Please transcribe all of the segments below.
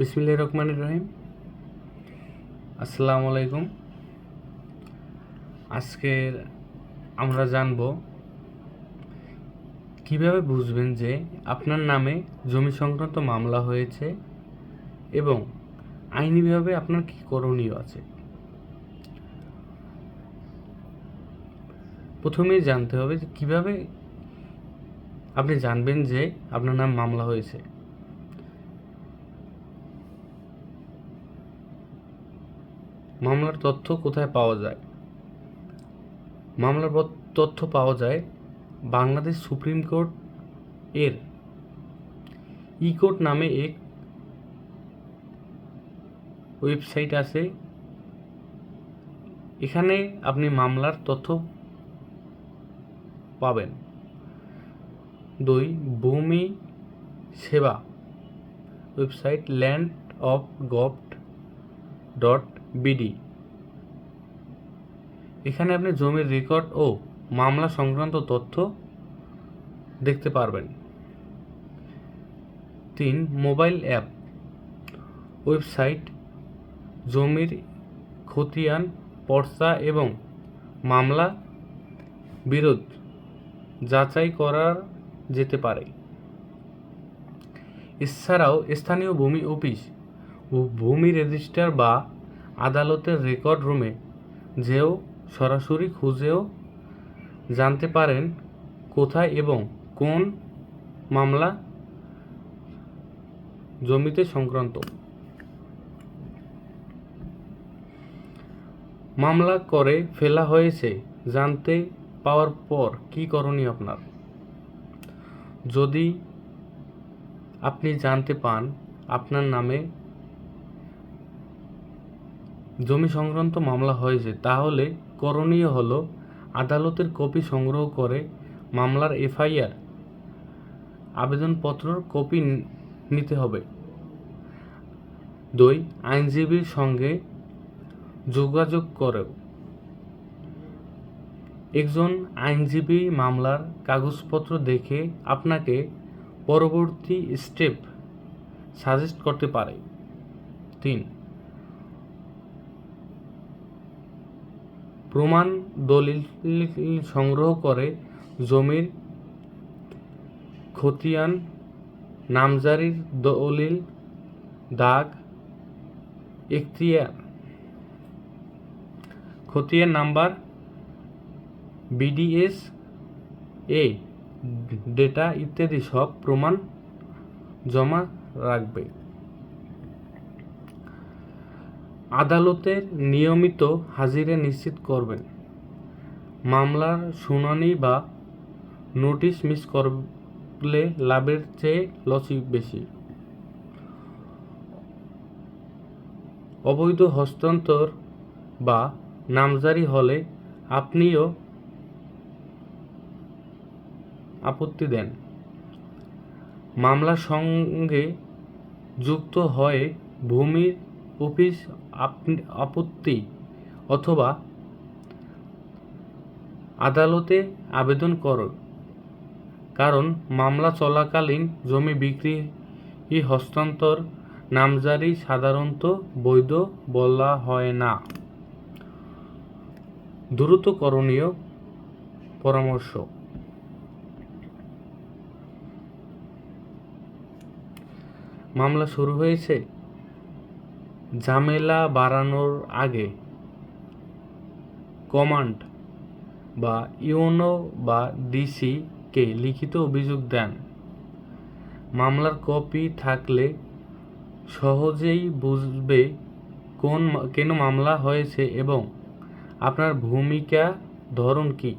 বিসমিল্লাহ রহমান রহিম। আসসালামু আলাইকুম। আজকের আমরা জানব কীভাবে বুঝবেন যে আপনার নামে জমি সংক্রান্ত মামলা হয়েছে এবং আইনিভাবে আপনার কী করণীয় আছে? প্রথমেই জানতে হবে যে কীভাবে আপনি জানবেন যে আপনার নাম মামলা হয়েছে। মামলার তথ্য কোথায় পাওয়া যায়? মামলার তথ্য পাওয়া যায় বাংলাদেশ সুপ্রিম কোর্ট এর। ই কোর্ট নামে এক ওয়েবসাইট আছে। এখানে আপনি মামলার তথ্য পাবেন। দুই, ভূমি সেবা। Website land of govt dot BD. এখানে আপনি জমির রেকর্ড ও মামলা সংক্রান্ত তথ্য দেখতে পারবেন। তিন মোবাইল অ্যাপ ওয়েবসাইট জমির খতিয়ান, পর্চা এবং মামলা বিরোধ যাচাই করা যেতে পারে। এছাড়াও স্থানীয় ভূমি অফিস ভূমি রেজিস্টার বা আদালতের রেকর্ড রুমে যেও সরাসরি খুঁজেও জানতে পারেন কোথায় এবং কোন মামলা জমিতে সংক্রান্ত। মামলা করে ফেলা হয়েছে, জানতে পাওয়ার পর কি করণীয় আপনার? যদি আপনি জানতে পান, আপনার নামে জমি সংক্রান্ত মামলা হয়েছে, তাহলে করণীয় হলো আদালতের কপি সংগ্রহ করে মামলার এফআইআর আবেদনপত্রর কপি নিতে হবে। দুই, আইনজীবীর সঙ্গে যোগাযোগ করে একজন আইনজীবী মামলার কাগজপত্র দেখে আপনাকে পরবর্তী স্টেপ সাজেস্ট করতে পারে। তিন প্রমাণ দলিল সংগ্রহ করে জমির খতিয়ান, নামজারির দলিল, দাগ এখতিয়ার খতিয়ান নাম্বার, বিডিএস, এ, ডেটা ইত্যাদি সব প্রমাণ জমা রাখবে। আদালতের নিয়মিত হাজিরা নিশ্চিত করবেন। মামলার শুনানি বা নোটিশ মিস করলে লাভের চেয়ে লসই বেশি। অবৈধ হস্তান্তর বা নামজারি হলে আপনিও আপত্তি দেন। মামলার সঙ্গে যুক্ত হয়ে ভূমির অফিস আপত্তি অথবা আদালতে আবেদন কর। কারণ মামলা চলাকালীন জমি বিক্রি হস্তান্তর নামজারি সাধারণত বৈধ বলা হয় না। দ্রুত করণীয় পরামর্শ। মামলা শুরু হয়েছে? ঝামেলা বাড়ানোর আগে কমান্ড বা ইউনো বা ডিসি কে লিখিত অভিযোগ দেন। মামলার কপি থাকলে সহজেই বুঝবে কোন কেন মামলা হয়েছে এবং আপনার ভূমিকা, ধরন কী?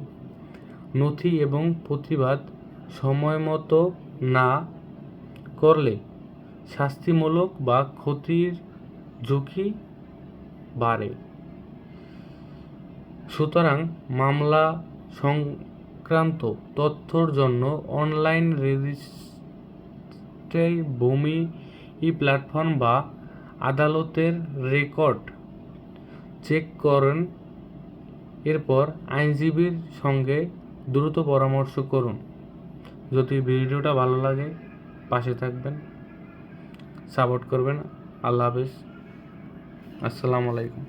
নথি এবং প্রতিবাদ সময়মতো না করলে শাস্তিমূলক বা ক্ষতির ঝুঁকি বাড়ে। সুতরাং মামলা সংক্রান্ত তথ্যর জন্য অনলাইন রেজিস্ট্রি ভূমি ই প্ল্যাটফর্ম বা আদালতের রেকর্ড চেক করেন। এরপর আইনজীবীর সঙ্গে দ্রুত পরামর্শ করুন। যদি ভিডিওটা ভালো লাগে, পাশে থাকবেন, সাপোর্ট করবেন। আল্লাহ হাফেজ। আসসালামু আলাইকুম।